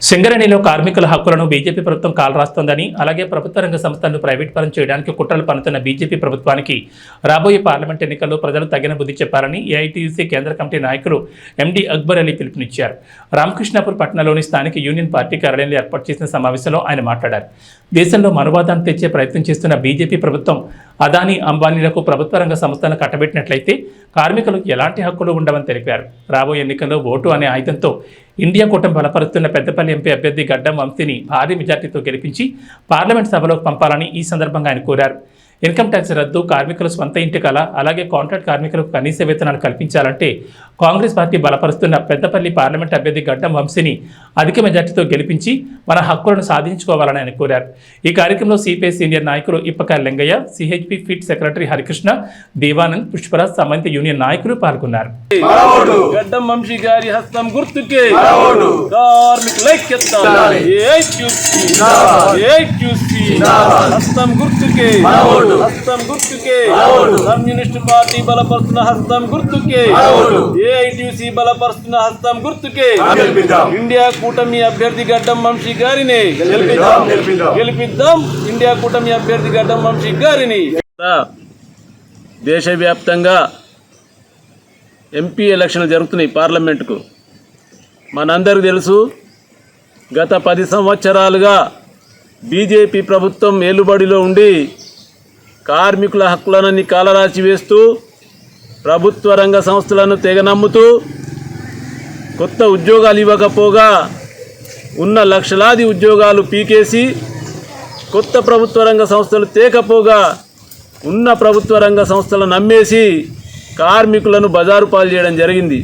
సింగరేణిలో కార్మికుల హక్కులను బీజేపీ ప్రభుత్వం కాలరాస్తోందని అలాగే ప్రభుత్వ రంగ సంస్థలను ప్రైవేట్ పరం చేయడానికి కుట్రలు పనుతున్న బీజేపీ ప్రభుత్వానికి రాబోయే పార్లమెంట్ ఎన్నికల్లో ప్రజలు తగిన బుద్ధి చెప్పారని ఏఐటీయూసీ కేంద్ర కమిటీ నాయకులు ఎండి అక్బర్ అలీ పిలుపునిచ్చారు. రామకృష్ణాపూర్ పట్టణంలోని స్థానిక యూనియన్ పార్టీ కార్యాలయంలో ఏర్పాటు చేసిన సమావేశంలో ఆయన మాట్లాడారు. దేశంలో మనువాదాన్ని తెచ్చే ప్రయత్నం చేస్తున్న బీజేపీ ప్రభుత్వం అదానీ అంబానీలకు ప్రభుత్వ రంగ సంస్థలను కట్టబెట్టినట్లయితే కార్మికులకు ఎలాంటి హక్కులు ఉండవని తెలిపారు. రాబోయే ఎన్నికల్లో ఓటు అనే ఆయుధంతో ఇండియా కూటమి బలపరుస్తున్న పెద్దపల్లి ఎంపీ అభ్యర్థి గడ్డం వంశీని భారీ మెజార్టీతో గెలిపించి పార్లమెంట్ సభలోకి పంపాలని ఈ సందర్భంగా ఆయన కోరారు. ఇన్కమ్ ట్యాక్స్ రద్దు కార్మికుల స్వంత ఇంటి కల అలాగే కాంట్రాక్ట్ కార్మికులకు కనీస వేతనాలు కల్పించాలంటే కాంగ్రెస్ పార్టీ బలపరుస్తున్న పెద్దపల్లి పార్లమెంట్ అభ్యర్థి గడ్డం వంశీని అధిక మెజార్టీతో గెలిపించి మన హక్కులను సాధించుకోవాలని ఆయన కోరారు. ఈ కార్యక్రమంలో సిపిఐ సీనియర్ నాయకులు Ippakaya Lingaiah CHP pit secretary Harikrishna Devanand Pushparaj Samantha union నాయకులు పాల్గొన్నారు. గడ్డం వంశీ గారి హస్తం గుర్తుకే. హస్తం గుర్తుకే. హస్తం గుర్తుకే. కమ్యూనిస్ట్ పార్టీ బలపరుస్తున్న హస్తం గుర్తుకే. ఏఐటీసీ బలపరుస్తున్న హస్తం గుర్తుకే. ఇండియా కూటమి అభ్యర్థి గడ్డం వంశీ గారిని. గెలిపిద్దాం ఇండియా కూటమి అభ్యర్థి గడ్డం వంశీ గారిని. దేశవ్యాప్తంగా ఎంపీ ఎలక్షన్లు జరుగుతున్నాయి పార్లమెంటుకు. మనందరికీ తెలుసు గత పది సంవత్సరాలుగా బీజేపీ ప్రభుత్వం ఏలుబడిలో ఉండి కార్మికుల హక్కులను కాలరాచి వేస్తూ ప్రభుత్వ రంగ సంస్థలను తెగనమ్ముతూ కొత్త ఉద్యోగాలు ఇవ్వకపోగా ఉన్న లక్షలాది ఉద్యోగాలు పీకేసి కొత్త ప్రభుత్వ రంగ సంస్థలు తేకపోగా ఉన్న ప్రభుత్వ రంగ సంస్థలను నమ్మేసి కార్మికులను బజారు పాలు చేయడం జరిగింది.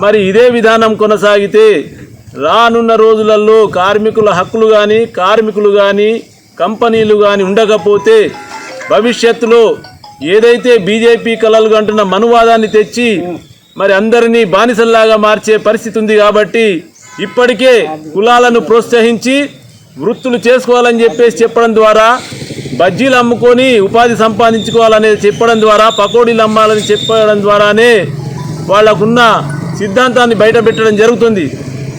మరి ఇదే విధానం కొనసాగితే రానున్న రోజులలో కార్మికుల హక్కులు కానీ కార్మికులు కానీ కంపెనీలు కానీ ఉండకపోతే భవిష్యత్తులో ఏదైతే బీజేపీ కలలు అంటున్న మనువాదాన్ని తెచ్చి మరి అందరినీ బానిసల్లాగా మార్చే పరిస్థితి ఉంది కాబట్టి ఇప్పటికే కులాలను ప్రోత్సహించి వృత్తులు చేసుకోవాలని చెప్పేసి చెప్పడం ద్వారా బజ్జీలు అమ్ముకొని ఉపాధి సంపాదించుకోవాలనేది చెప్పడం ద్వారా పకోడీలు అమ్మాలని చెప్పడం ద్వారానే వాళ్ళకున్న సిద్ధాంతాన్ని బయటపెట్టడం జరుగుతుంది.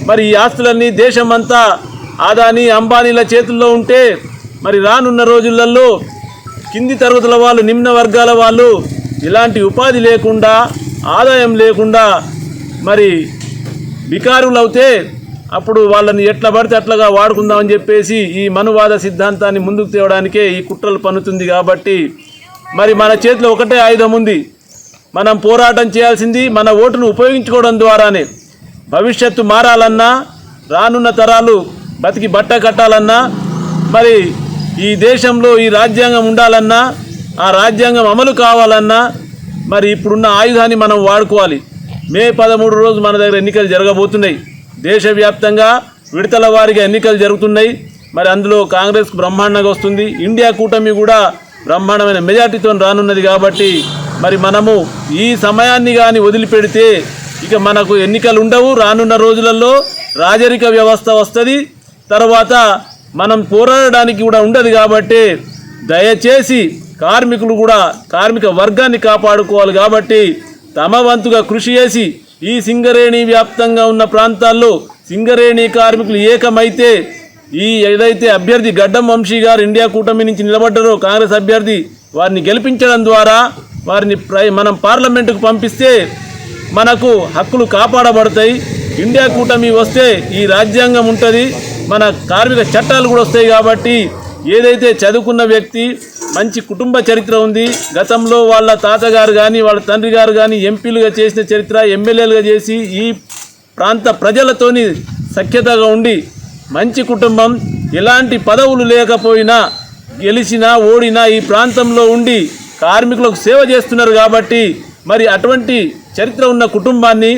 మరి ఈ ఆస్తులన్నీ దేశమంతా ఆదాని అంబానీల చేతుల్లో ఉంటే మరి రానున్న రోజులలో కింది తరగతుల వాళ్ళు నిమ్న వర్గాల వాళ్ళు ఇలాంటి ఉపాధి లేకుండా ఆదాయం లేకుండా మరి వికారులు అవుతే అప్పుడు వాళ్ళని ఎట్లా పడితే అట్లాగా వాడుకుందామని చెప్పేసి ఈ మనువాద సిద్ధాంతాన్ని ముందుకు తేవడానికే ఈ కుట్రలు పన్నుతుంది కాబట్టి మరి మన చేతిలో ఒకటే ఆయుధం ఉంది. మనం పోరాటం చేయాల్సింది మన ఓటును ఉపయోగించుకోవడం ద్వారానే. భవిష్యత్తు మారాలన్నా రానున్న తరాలు బతికి బట్ట కట్టాలన్నా మరి ఈ దేశంలో ఈ రాజ్యాంగం ఉండాలన్నా ఆ రాజ్యాంగం అమలు కావాలన్నా మరి ఇప్పుడున్న ఆయుధాన్ని మనం వాడుకోవాలి. మే పదమూడు రోజు మన దగ్గర ఎన్నికలు జరగబోతున్నాయి. దేశవ్యాప్తంగా విడతల వారిగా ఎన్నికలు జరుగుతున్నాయి. మరి అందులో కాంగ్రెస్ బ్రహ్మాండంగా వస్తుంది. ఇండియా కూటమి కూడా బ్రహ్మాండమైన మెజార్టీతో రానున్నది కాబట్టి మరి మనము ఈ సమయాన్ని కానీ వదిలిపెడితే ఇక మనకు ఎన్నికలు ఉండవు. రానున్న రోజులలో రాజరిక వ్యవస్థ వస్తుంది. తర్వాత మనం పోరాడడానికి కూడా ఉండదు కాబట్టి దయచేసి కార్మికులు కూడా కార్మిక వర్గాన్ని కాపాడుకోవాలి కాబట్టి తమ వంతుగా కృషి చేసి ఈ సింగరేణి వ్యాప్తంగా ఉన్న ప్రాంతాల్లో సింగరేణి కార్మికులు ఏకమైతే ఈ ఏదైతే అభ్యర్థి గడ్డం వంశీ గారు ఇండియా కూటమి నుంచి నిలబడ్డారో కాంగ్రెస్ అభ్యర్థి వారిని గెలిపించడం ద్వారా వారిని ప్రై- మనం పార్లమెంటుకు పంపిస్తే మనకు హక్కులు కాపాడబడతాయి. ఇండియా కూటమి వస్తే ఈ రాజ్యాంగం ఉంటుంది. మన కార్మిక చట్టాలు కూడా వస్తాయి కాబట్టి ఏదైతే చదువుకున్న వ్యక్తి మంచి కుటుంబ చరిత్ర ఉంది గతంలో వాళ్ళ తాతగారు కానీ వాళ్ళ తండ్రి గారు కానీ ఎంపీలుగా చేసిన చరిత్ర ఎమ్మెల్యేలుగా చేసి ఈ ప్రాంత ప్రజలతోని సఖ్యతగా ఉండి మంచి కుటుంబం ఎలాంటి పదవులు లేకపోయినా గెలిచినా ఓడినా ఈ ప్రాంతంలో ఉండి కార్మికులకు సేవ చేస్తున్నారు కాబట్టి మరి అటువంటి చరిత్ర ఉన్న కుటుంబాన్ని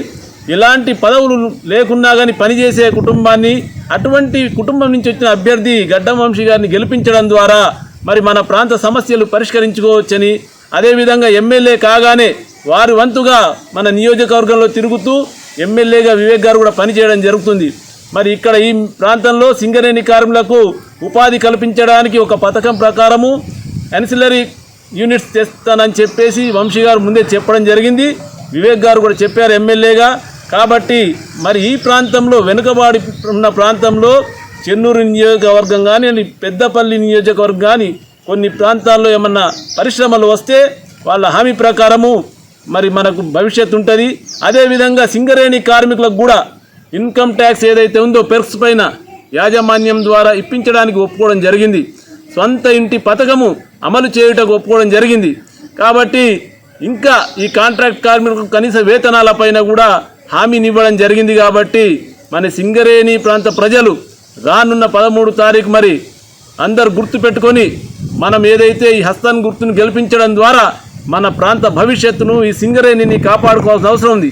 ఎలాంటి పదవులు లేకున్నా కానీ పనిచేసే కుటుంబాన్ని అటువంటి కుటుంబం నుంచి వచ్చిన అభ్యర్థి గడ్డం వంశీ గారిని గెలిపించడం ద్వారా మరి మన ప్రాంత సమస్యలు పరిష్కరించుకోవచ్చని అదేవిధంగా ఎమ్మెల్యే కాగానే వారి వంతుగా మన నియోజకవర్గంలో తిరుగుతూ ఎమ్మెల్యేగా వివేక్ గారు కూడా పనిచేయడం జరుగుతుంది. మరి ఇక్కడ ఈ ప్రాంతంలో సింగరేణి కార్మికులకు ఉపాధి కల్పించడానికి ఒక పథకం ప్రకారము అన్సిలరీ యూనిట్స్ తెస్తానని చెప్పేసి వంశీ గారు ముందే చెప్పడం జరిగింది. వివేక్ గారు కూడా చెప్పారు ఎమ్మెల్యేగా. కాబట్టి మరి ఈ ప్రాంతంలో వెనుకబాడి ఉన్న ప్రాంతంలో చెన్నూరు నియోజకవర్గం కానీ పెద్దపల్లి నియోజకవర్గం కానీ కొన్ని ప్రాంతాల్లో ఏమన్నా పరిశ్రమలు వస్తే వాళ్ళ హామీ ప్రకారము మరి మనకు భవిష్యత్తు ఉంటుంది. అదేవిధంగా సింగరేణి కార్మికులకు కూడా ఇన్కమ్ ట్యాక్స్ ఏదైతే ఉందో పెర్క్స్ పైన యాజమాన్యం ద్వారా ఇప్పించడానికి ఒప్పుకోవడం జరిగింది. సొంత ఇంటి పథకము అమలు చేయుటకు ఒప్పుకోవడం జరిగింది. కాబట్టి ఇంకా ఈ కాంట్రాక్ట్ కార్మికులకు కనీస వేతనాలపైన కూడా హామీనివ్వడం జరిగింది కాబట్టి మన సింగరేణి ప్రాంత ప్రజలు రానున్న పదమూడు తారీఖు మరి అందరు గుర్తు పెట్టుకొని మనం ఏదైతే ఈ హస్తాన్ గుర్తును గెలిపించడం ద్వారా మన ప్రాంత భవిష్యత్తును ఈ సింగరేణిని కాపాడుకోవాల్సిన అవసరం ఉంది.